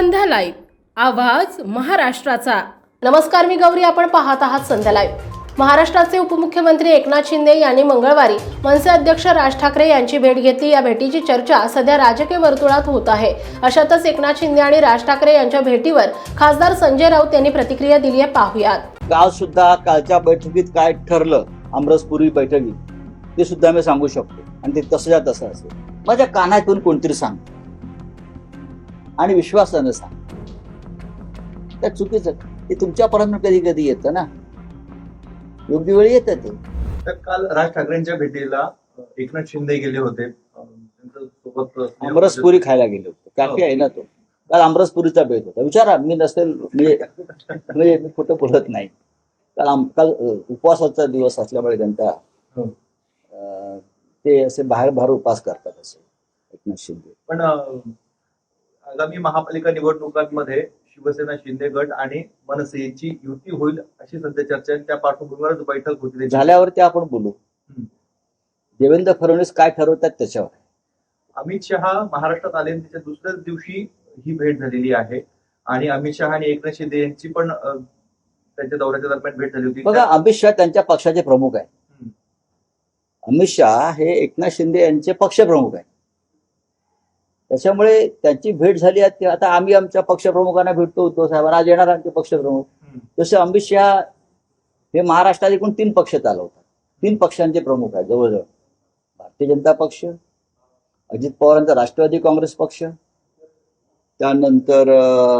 संध्या live. आवाज महाराष्ट्राचा. नमस्कार मी गौरी. आपण पाहत आहात संध्या लाईव्ह. महाराष्ट्राचे उपमुख्यमंत्री एकनाथ शिंदे यांनी मंगळवारी मनसे अध्यक्ष राज ठाकरे यांची भेट घेतली. या भेटीची चर्चा सध्या राजकीय वर्तुळात होत आहे. अशातच एकनाथ शिंदे आणि राज ठाकरे यांच्या भेटीवर खासदार संजय राऊत यांनी प्रतिक्रिया दिली आहे. पाहुयात. काल सुद्धा कालच्या बैठकीत काय ठरलं अमरसपूर्वी बैठकीत ते सुद्धा मी सांगू शकतो. आणि ते तसंच्या तसं असेल. माझ्या कानातून कोणतरी सांग आणि विश्वासानं सांग. त्या चुकीचं ते तुमच्यापर्यंत कधी कधी येतं ना. योग्य वेळी येतं ते. तर काल राज ठाकरेंच्या भेटीला एकनाथ शिंदे गेले होते. अ, त्यांच्यासोबत स्नेहल आमरसपुरी खायला गेले होते. कॅफे आहे ना तो. काल आमरसपुरीचा भेट होता. विचारा मी नसेल म्हणजे म्हणजे मी खोटं बोलत नाही. काल काल उपवासाचा दिवस असल्यामुळे त्यांचा हो. ते असे बाहेर बाहेर उपास करतात असे एकनाथ शिंदे. पण आगामी महापालिका निवडणुकांमध्ये शिवसेना शिंदे गट आणि मनसे यांची युती होईल अशी सध्या चर्चा आहे. त्या पार्श्वभूमीवरच बैठक होती. झाल्यावरती आपण बोलू. देवेंद्र फडणवीस काय ठरवतात त्याच्यावर? अमित शहा महाराष्ट्रात आले आणि त्याच्या दुसऱ्याच दिवशी ही भेट झालेली आहे. आणि अमित शहा आणि एकनाथ शिंदे यांची पण त्यांच्या दौऱ्याच्या दरम्यान भेट झाली होती. बघा अमित शहा त्यांच्या पक्षाचे प्रमुख आहे. अमित शहा हे एकनाथ शिंदे यांचे पक्षप्रमुख आहे. त्याच्यामुळे त्यांची भेट झाली आहे. आता आम्ही आमच्या पक्षप्रमुखांना भेटतो उद्धव साहेबांना आज येणार आमचे पक्षप्रमुख. तसे अमित शहा हे महाराष्ट्रात एकूण तीन पक्ष चालवतात. तीन पक्षांचे प्रमुख आहेत जवळजवळ. भारतीय जनता पक्ष अजित पवारांचा राष्ट्रवादी काँग्रेस पक्ष त्यानंतर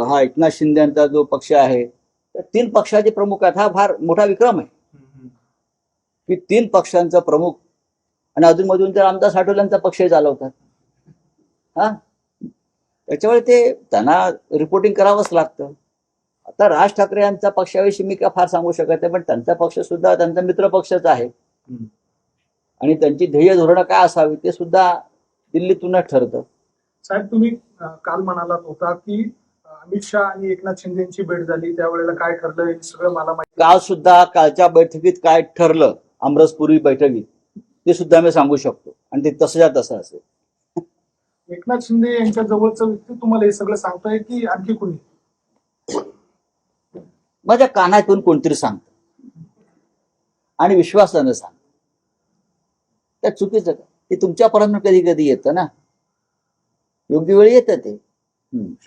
हा एकनाथ शिंदे यांचा जो पक्ष आहे तर तीन पक्षाचे प्रमुख आहेत. हा फार मोठा विक्रम आहे. की तीन पक्षांचा प्रमुख आणि अधूनमधून तर आमदार साठवल्यांचा पक्षही चालवतात. हा? त्याच्यामुळे ते त्यांना रिपोर्टिंग करावंच लागतं. आता राज ठाकरे यांचा पक्षाविषयी मी काय फार सांगू शकत नाही पण त्यांचा पक्ष सुद्धा त्यांचा मित्र पक्षच आहे. आणि त्यांची ध्येय धोरणं काय असावी ते सुद्धा दिल्लीतूनच ठरतं. साहेब तुम्ही काल म्हणालात होता की अमित शहा आणि एकनाथ शिंदे यांची भेट झाली त्यावेळेला काय ठरलं हे सगळं मला माहिती काल सुद्धा कालच्या बैठकीत काय ठरलं अमरसपूर्वी बैठकीत ते सुद्धा मी सांगू शकतो. आणि ते तसंच्या तसं असेल. एकनाथ शिंदे यांच्या जवळचं व्यक्ती तुम्हाला हे सगळं सांगताय की आणखी कुणी? माझ्या कानातून कोणतरी सांगतं. आणि विश्वासानं सांग त्या चुकीचं का? ते तुमच्यापर्यंत कधी कधी येतं ना. योग्य वेळी येतं ते.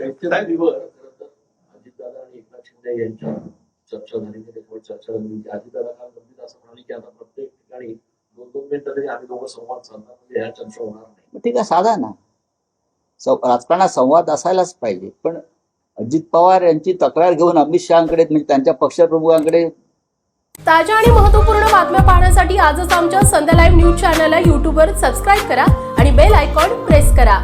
एकनाथ शिंदे यांच्या चर्चा झाली चर्चा झाली होती. अजितदादा काल गंभीर असं म्हणाले की आता प्रत्येक ठिकाणी दोन दोन मिनिटं तरी आम्ही दोघं संवाद साधणार म्हणजे ह्या चर्चा होणार नाही. मग ठीक आहे साधा ना. राजकारणात संवाद असायलाच पाहिजे. पण अजित पवार यांची तक्रार घेऊन अमित शहाकडे म्हणजे त्यांच्या पक्षप्रमुखांकडे ताज्या आणि महत्त्वपूर्ण बातम्या पाहण्यासाठी आजच आमच्या संध्या लाईव्ह न्यूज चॅनलला युट्यूबवर सबस्क्राईब करा आणि बेल आयकॉन प्रेस करा.